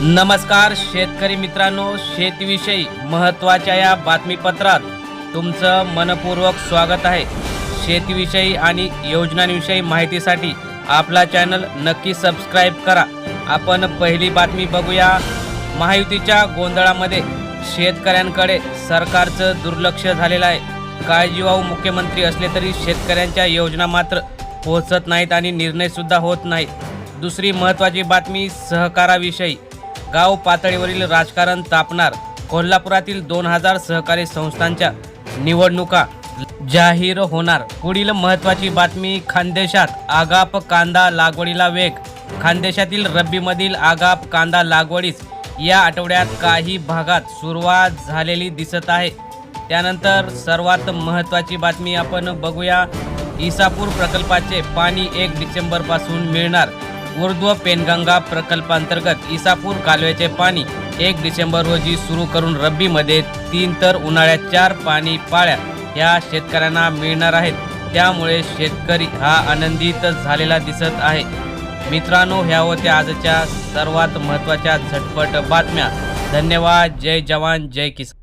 नमस्कार शेतकरी मित्रांनो शेतीविषयी महत्त्वाच्या या बातमीपत्रात तुमचं मनपूर्वक स्वागत आहे. शेतीविषयी आणि योजनांविषयी माहितीसाठी आपला चॅनल नक्की सबस्क्राईब करा. आपण पहिली बातमी बघूया. महायुतीच्या गोंधळामध्ये शेतकऱ्यांकडे सरकारचं दुर्लक्ष झालेलं आहे. काळजीवाहू मुख्यमंत्री असले तरी शेतकऱ्यांच्या योजना मात्र पोहोचत नाहीत आणि निर्णयसुद्धा होत नाहीत. दुसरी महत्त्वाची बातमी सहकाराविषयी. गाव पातळीवरील राजकारण तापणार. कोल्हापुरातील दोन हजार सहकारी संस्थांच्या निवडणुका जाहीर होणार. पुढील महत्त्वाची बातमी खानदेशात आगाप कांदा लागवडीला वेग. खानदेशातील रब्बीमधील आगाप कांदा लागवडीस या आठवड्यात काही भागात सुरुवात झालेली दिसत आहे. त्यानंतर सर्वात महत्त्वाची बातमी आपण बघूया. इसापूर प्रकल्पाचे पाणी एक डिसेंबरपासून मिळणार. ऊर्ध्व पेनगंगा प्रकल्पांतर्गत इसापूर कालव्याचे पाणी एक डिसेंबर रोजी सुरू करून रब्बीमध्ये तीन तर उन्हाळ्यात चार पाणी पाळ्या ह्या शेतकऱ्यांना मिळणार आहेत. त्यामुळे शेतकरी हा आनंदित झालेला दिसत आहे. मित्रांनो ह्या होत्या आजच्या सर्वात महत्त्वाच्या झटपट बातम्या. धन्यवाद. जय जवान जय किसान.